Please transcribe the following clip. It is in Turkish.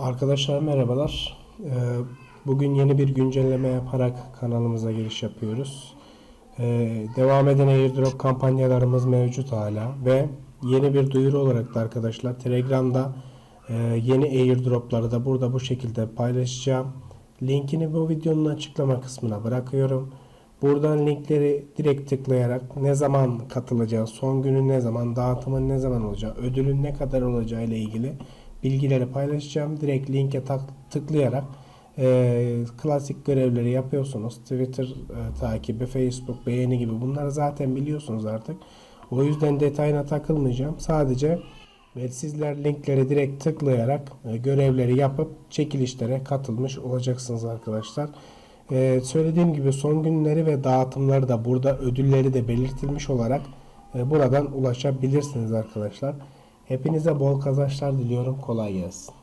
Arkadaşlar merhabalar. Ee, Bugün yeni bir güncelleme yaparak kanalımıza giriş yapıyoruz. Ee, Devam eden airdrop kampanyalarımız mevcut hala ve yeni bir duyuru olarak da arkadaşlar Telegram'da e, yeni airdropları da burada bu şekilde paylaşacağım. Linkini bu videonun açıklama kısmına bırakıyorum. Buradan linkleri direkt tıklayarak ne zaman katılacağı, son günün ne zaman, dağıtımın ne zaman olacağı, ödülün ne kadar olacağı ile ilgili bilgileri paylaşacağım. Direkt linke tıklayarak e, klasik görevleri yapıyorsunuz. Twitter e, takibi, Facebook beğeni gibi bunları zaten biliyorsunuz artık. O yüzden detayına takılmayacağım. Sadece ve sizler linkleri direkt tıklayarak e, görevleri yapıp çekilişlere katılmış olacaksınız arkadaşlar. E, söylediğim gibi son günleri ve dağıtımları da burada ödülleri de belirtilmiş olarak e, buradan ulaşabilirsiniz arkadaşlar. Hepinize bol kazançlar diliyorum. Kolay gelsin.